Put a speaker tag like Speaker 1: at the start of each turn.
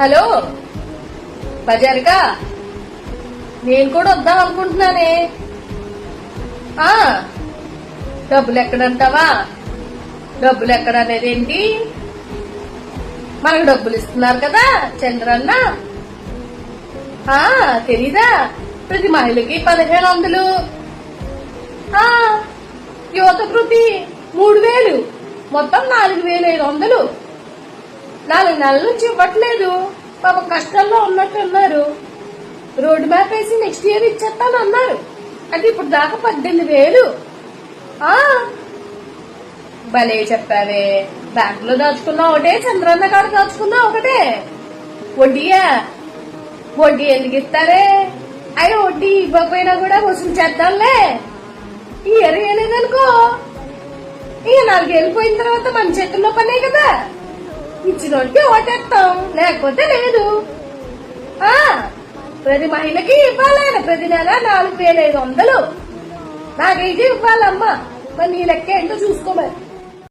Speaker 1: Hello? బజారుగా నేను కూడా వద్దాం అనుకుంటున్నానే. ఆ డబ్బులు ఎక్కడంటావా డబ్బులు ఎక్కడ అనేది ఏంటి మనకు డబ్బులు ఇస్తున్నారు కదా చంద్రన్న. ఆ తెలీదా? ప్రతి మహిళకి పదిహేను వందలు. ఆ యువత ప్రతి మూడు వేలు. మొత్తం నాలుగు వేలు ఐదు వందలు. నాలుగు నెలల నుంచి ఇవ్వట్లేదు. పాపం కష్టాల్లో ఉన్నట్టున్నారు రోడ్డు మ్యాప్ వేసి నెక్స్ట్ ఇయర్ ఇచ్చేస్తాను అన్నారు. అంటే ఇప్పుడు దాకా పద్దెనిమిది వేలు. భలే చెప్పావే. బ్యాంక్లో దాచుకున్నా ఒకటే చంద్రన్న కాడ దాచుకున్నా ఒకటే. వడ్డీయా? వడ్డీ ఎందుకు ఇస్తారే? అయ్యో వడ్డీ ఇవ్వకపోయినా కూడా వసూలు చేద్దాంలే. ఈ ఇయర్ వేయలేదనుకో. ఇక నాలుగు వెళ్ళిపోయిన తర్వాత మన చేతుల్లో పనే కదా. ఇచ్చినోడికి ఓటేస్తాం లేకపోతే లేదు. ప్రతి మహిళకి ఇవ్వాలన్న ప్రతి నెల నాలుగు వేల ఐదు వందలు. నాకైతే ఇవ్వాలమ్మా. మరి నీ లెక్క ఏంటో చూసుకోమని